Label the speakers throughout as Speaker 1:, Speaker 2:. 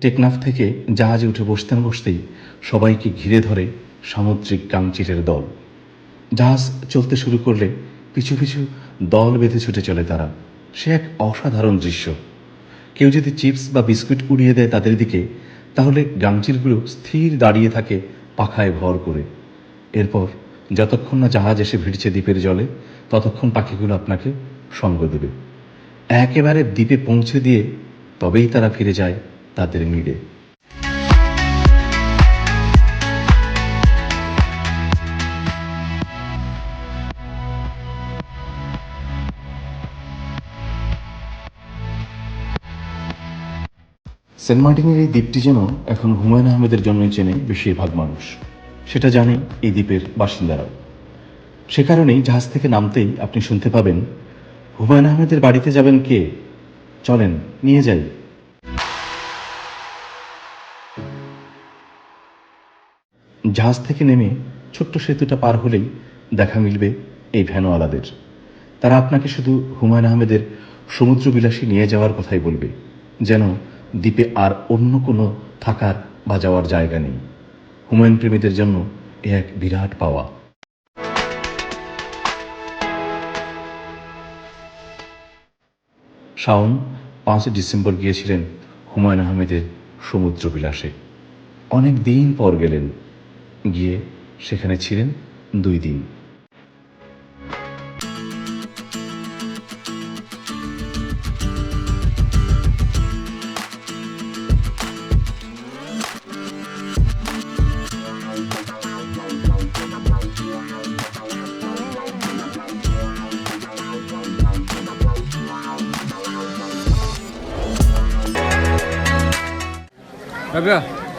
Speaker 1: টেকনাফ থেকে জাহাজে উঠে বসতে না বসতেই সবাইকে ঘিরে ধরে সামুদ্রিক গাংচিরের দল। জাহাজ চলতে শুরু করলে পিছু পিছু দল বেঁধে ছুটে চলে তারা। সে এক অসাধারণ দৃশ্য। কেউ যদি চিপস বা বিস্কুট উড়িয়ে দেয় তাদের দিকে, তাহলে গাংচিরগুলো স্থির দাঁড়িয়ে থাকে পাখায় ভর করে। এরপর যতক্ষণ না জাহাজ এসে ভিড়ছে দ্বীপের জলে, ততক্ষণ পাখিগুলো আপনাকে সঙ্গ দেবে। একেবারে দ্বীপে পৌঁছে দিয়ে তবেই তারা ফিরে যায় তাদের নিড়ে। সেন্ট মার্টিনের এই দ্বীপটি যেন এখন হুমায়ুন আহমেদের জন্যই চেনে বেশিরভাগ মানুষ। সেটা জানে এই দ্বীপের বাসিন্দারাও। সে কারণেই জাহাজ থেকে নামতেই আপনি শুনতে পাবেন, হুমায়ুন আহমেদের বাড়িতে যাবেন কে? চলেন, নিয়ে যাই। জাহাজ থেকে নেমে ছোট্ট সেতুটা পার হলেই দেখা মিলবে এই ভ্যানওয়ালাদের। তারা আপনাকে শুধু হুমায়ুন আহমেদের সমুদ্রবিলাসী নিয়ে যাওয়ার কথাই বলবে, যেন দ্বীপে আর অন্য কোনো থাকার বা যাওয়ার জায়গা নেই। হুমায়ুন প্রেমীদের জন্য এ এক বিরাট পাওয়া। শাওন পাঁচ ডিসেম্বর গিয়েছিলেন হুমায়ুন আহমেদের সমুদ্র বিলাসে অনেক দিন পর গেলেন। গিয়ে সেখানে ছিলেন দুই দিন।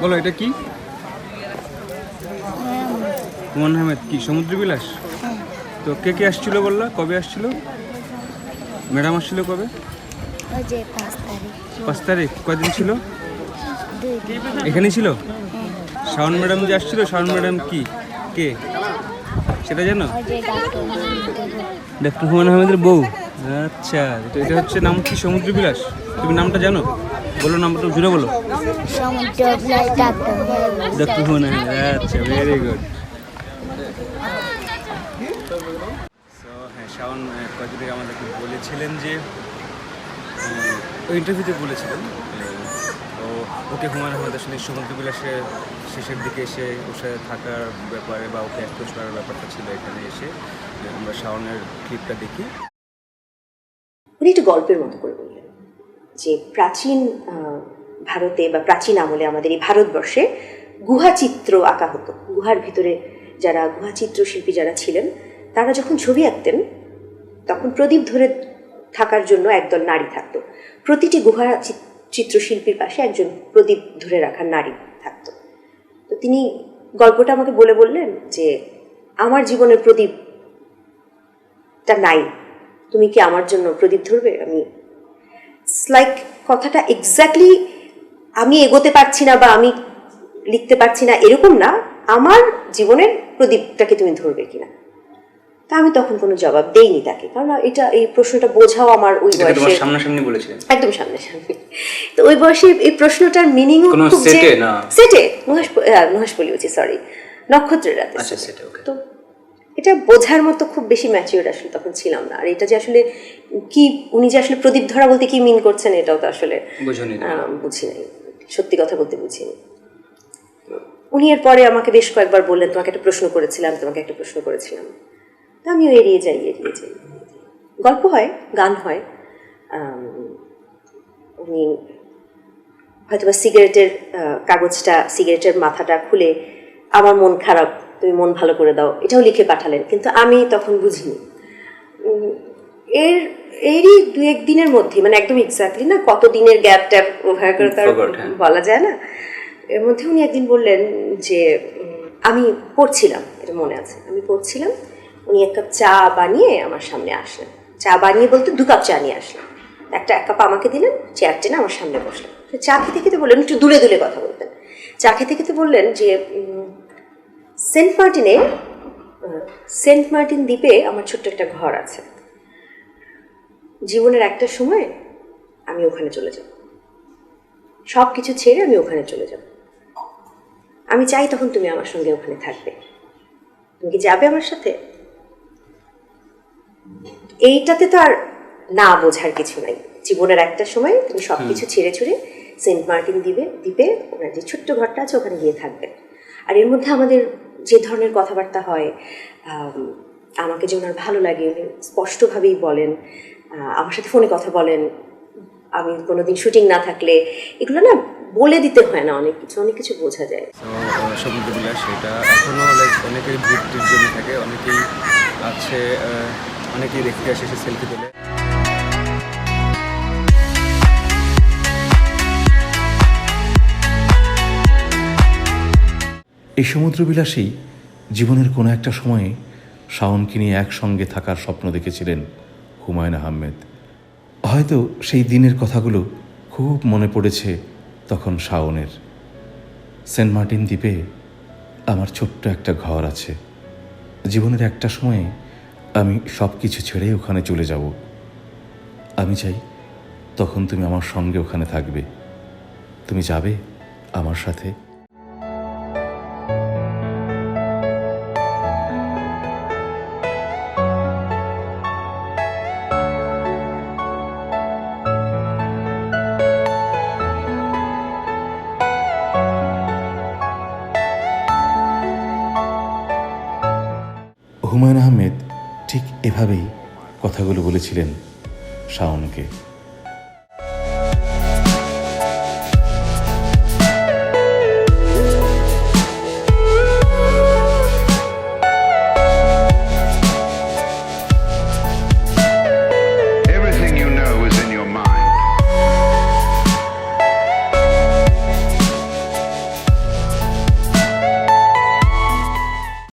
Speaker 2: বলো এটা কি? হুমায়ুন আহমেদ কি সমুদ্র বিলাস তো কে কে আসছিল বললা? কবে আসছিল? ম্যাডাম আসছিল কবে?
Speaker 3: পাঁচ তারিখ।
Speaker 2: কদিন ছিল? এখানেই ছিল? শাওন ম্যাডাম যে আসছিল শাওন ম্যাডাম কি? কে? সেটা জানো?
Speaker 3: ডাক্তার
Speaker 2: হুমায়ুন আহমেদের বউ। আচ্ছা তো এটা হচ্ছে নাম কি সমুদ্র বিলাস তুমি নামটা জানো? বলো নামটা জুড়ে বলো।
Speaker 3: ডাক্তার
Speaker 2: হুমায়ুন আহমেদ আচ্ছা ভেরি গুড হ্যাঁ শাওন কয়েকদিন আমাদেরকে বলেছিলেন যে ইন্টারভিউতে বলেছিলেন। ও ওকে হুমায়ুন আহমেদ আসলে সমুদ্র বিলাসে শেষের দিকে এসে ওর সাথে থাকার ব্যাপারে বা ওকে অ্যাপ্রোচ করার ব্যাপারটা ছিল এখানে এসে। আমরা শাওনের ক্লিপটা দেখি।
Speaker 4: উনি একটু গল্পের মতো করে বললেন যে প্রাচীন ভারতে বা প্রাচীন আমলে আমাদের এই ভারতবর্ষে গুহা চিত্র আঁকা হতো। গুহার ভিতরে যারা গুহা চিত্রশিল্পী যারা ছিলেন, তারা যখন ছবি আঁকতেন, তখন প্রদীপ ধরে থাকার জন্য একদল নারী থাকতো। প্রতিটি গুহা চিত্রশিল্পীর পাশে একজন প্রদীপ ধরে রাখার নারী থাকতো। তো তিনি গল্পটা আমাকে বলে বললেন যে, আমার জীবনের প্রদীপটা নাই। তুমি কি আমার জন্য প্রদীপ ধরবে? আমি লাইক কথাটা এক্স্যাক্টলি আমি এগোতে পারছি না বা আমি লিখতে পারছি না, এরকম না। আমার জীবনের প্রদীপটাকে তুমি ধরবে কিনা। তা আমি তখন কোনো জবাব দেইনি তাকে কারণ এটা এই প্রশ্নটা বোঝাও আমার ওই বয়সে
Speaker 2: সামনাসামনি বলেছিলেন।
Speaker 4: একদম সামনে সামনে তো ওই বয়সে এই প্রশ্নটার
Speaker 2: কোনো
Speaker 4: খুব যে
Speaker 2: সেটে না?
Speaker 4: সেটে মহাস মহাস বলি সরি নক্ষত্রের রাতে
Speaker 2: আচ্ছা,
Speaker 4: সেটে।
Speaker 2: okay.
Speaker 4: তো এটা বোঝার মতো খুব বেশি ম্যাচিওর আসলে তখন ছিলাম না। আর এটা যে আসলে কি উনি যে আসলে প্রদীপ ধরা বলতে কি মিন করছেন এটাও তো আসলে
Speaker 2: বুঝুনি
Speaker 4: আহ, বুঝি নাই। সত্যি কথা বলতে বুঝিনি। উনি এর পরে আমাকে বেশ কয়েকবার বললেন তোমাকে একটা প্রশ্ন করেছিলাম তোমাকে একটা প্রশ্ন করেছিলাম। তা আমিও এড়িয়ে যাই এড়িয়ে যাই। গল্প হয় গান হয়। উনি হয়তোবা সিগারেটের কাগজটা সিগারেটের মাথাটা খুলে আমার মন খারাপ তুমি মন ভালো করে দাও। এটাও লিখে পাঠালেন কিন্তু আমি তখন বুঝিনি। এর এরই দু এক দিনের মধ্যে মানে একদম এক্স্যাক্টলি না কত দিনের গ্যাপ ট্যাপ ওভার করে তার। বলা যায় না এর মধ্যে উনি একদিন বললেন যে আমি পড়ছিলাম, এটা মনে আছে, আমি পড়ছিলাম, উনি এক কাপ চা বানিয়ে আমার সামনে আসলেন। চা বানিয়ে বলতে দু কাপ চা নিয়ে আসলেন। একটা এক কাপ আমাকে দিলেন, চেয়ার টেনে আমার সামনে বসলেন। চা খেতে খেতে বললেন, একটু দূরে দূরে কথা বলতেন। চা খেতে খেতে বললেন যে সেন্ট মার্টিনে সেন্ট মার্টিন দ্বীপে আমার ছোট্ট একটা ঘর আছে। জীবনের একটা সময় আমি ওখানে চলে যাব। সব কিছু ছেড়ে আমি ওখানে চলে যাব। আমি চাই তখন তুমি আমার সঙ্গে ওখানে থাকবে। তুমি কি যাবে আমার সাথে? এইটাতে তো আর না বোঝার কিছু নাই। জীবনের একটা সময় তুমি সব কিছু ছেড়ে ছুড়ে সেন্ট মার্টিন দ্বীপে দ্বীপে ওনার যে ছোট্ট ঘরটা আছে ওখানে গিয়ে থাকবেন আর এর মধ্যে আমাদের যে ধরনের কথাবার্তা হয় আমাকে যে ওনার ভালো লাগে উনি স্পষ্টভাবেই বলেন আমার সাথে ফোনে কথা বলেন। আমি কোনোদিন শুটিং না থাকলে এগুলো না বলে দিতে হয় না অনেক কিছু অনেক কিছু বোঝা যায়।
Speaker 2: তো সমুদ্র বিলাস সেটা এখনও লাইক অনেকেই ভর্তির জন্য থাকে অনেকেই আছে অনেকেই দেখতে আসে সে সেলফি তোলে।
Speaker 1: এই সমুদ্রবিলাসেই জীবনের কোনো একটা সময়ে শাওনকে নিয়ে একসঙ্গে থাকার স্বপ্ন দেখেছিলেন হুমায়ুন আহমেদ। হয়তো সেই দিনের কথাগুলো খুব মনে পড়েছে তখন শাওনের। সেন্ট মার্টিন দ্বীপে আমার ছোট্ট একটা ঘর আছে। জীবনের একটা সময়ে আমি সব কিছু ছেড়ে ওখানে চলে যাব। আমি চাই তখন তুমি আমার সঙ্গে ওখানে থাকবে। তুমি যাবে আমার সাথে? ঠিক এভাবেই কথাগুলো বলেছিলেন শাওনকে।